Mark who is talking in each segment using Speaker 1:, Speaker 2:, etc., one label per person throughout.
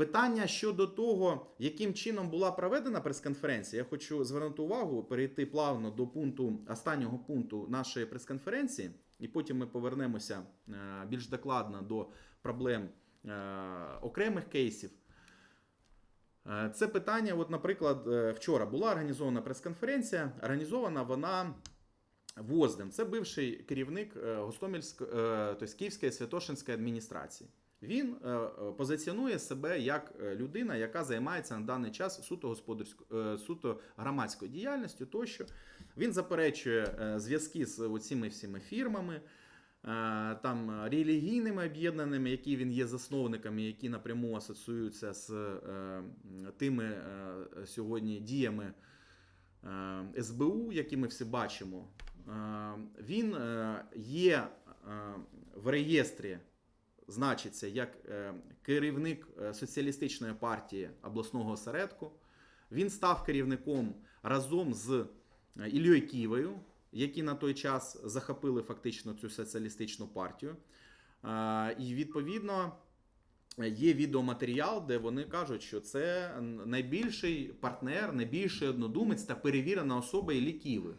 Speaker 1: Питання щодо того, яким чином була проведена прес-конференція, я хочу звернути увагу, перейти плавно до пункту останнього пункту нашої прес-конференції, і потім ми повернемося е, більш докладно до проблем е, окремих кейсів. Е, Це питання, от, наприклад, вчора була організована прес-конференція. Організована вона Воздем. Це бивший керівник Гостомельськ, е, тобто Київської Святошинської адміністрації. Він е, е, позиціонує себе як е, людина, яка займається на даний час суто господарською, суто громадською діяльністю. Тощо він заперечує зв'язки з цими всіми фірмами, там релігійними об'єднаними, які він є засновниками, які напряму асоціюються з тими сьогодні діями СБУ, які ми всі бачимо. Він є в реєстрі значиться як е, керівник е, соціалістичної партії обласного осередку. Він став керівником разом з е, Іллею Ківою, які на той час захопили фактично цю соціалістичну партію. І відповідно є відеоматеріал, де вони кажуть, що це найбільший партнер, найбільший однодумець та перевірена особа Іллі Ківи.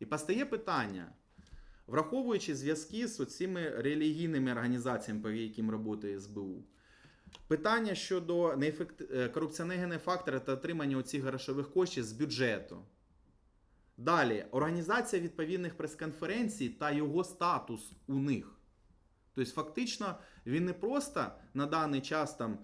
Speaker 1: І постає питання. Враховуючи зв'язки з цими релігійними організаціями, по яким працює СБУ, питання щодо неефект... е, корупціоногенних факторів та отримання оцих грошових коштів з бюджету. Далі, організація відповідних прес-конференцій та його статус у них. Тобто, фактично, він не просто на даний час там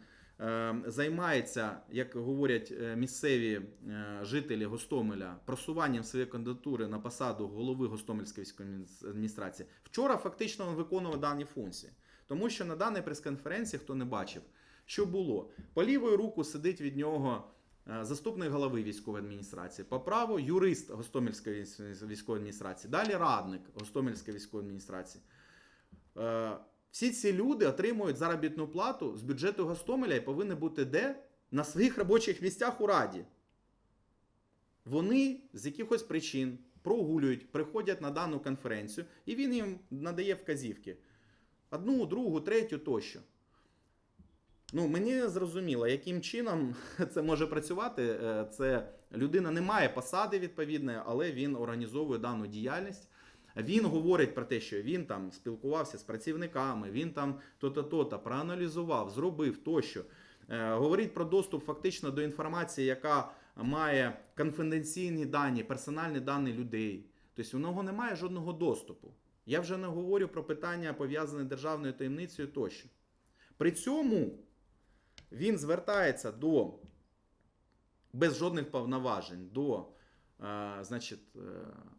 Speaker 1: займається, як говорять е, місцеві е, жителі Гостомеля, просуванням своєї кандидатури на посаду голови Гостомельської військової адміністрації. Вчора фактично він виконував дані функції. Тому що на даній прес-конференції, хто не бачив, що було? По лівою руку сидить від нього е, заступник голови військової адміністрації, по праву юрист Гостомельської військової адміністрації, далі радник Гостомельської військової адміністрації. Всі ці люди отримують заробітну плату з бюджету Гостомеля і повинні бути де? На своїх робочих місцях у Раді. Вони з якихось причин прогулюють, приходять на дану конференцію, і він їм надає вказівки. Одну, другу, третю тощо. Ну, мені зрозуміло, яким чином це може працювати. Е, Це людина не має посади відповідної, але він організовує дану діяльність. Він говорить про те, що він там спілкувався з працівниками, він там то-то, то-то, проаналізував, зробив тощо. Е, Говорить про доступ фактично до інформації, яка має конфіденційні дані, персональні дані людей. Тобто у нього немає жодного доступу. Я вже не говорю про питання, пов'язані з державною таємницею тощо. При цьому він звертається до без жодних повноважень до е, значить, е,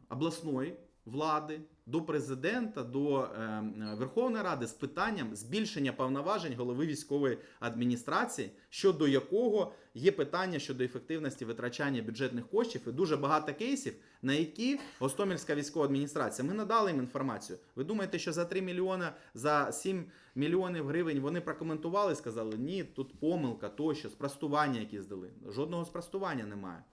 Speaker 1: обласної влади, до президента, до е, Верховної Ради з питанням збільшення повноважень голови військової адміністрації, щодо якого є питання щодо ефективності витрачання бюджетних коштів і дуже багато кейсів, на які Гостомельська військова адміністрація. Ми надали їм інформацію. Ви думаєте, що за 3 мільйони, за 7 мільйонів гривень вони прокоментували і сказали, ні, тут помилка тощо, спростування якісь дали. Жодного спростування немає.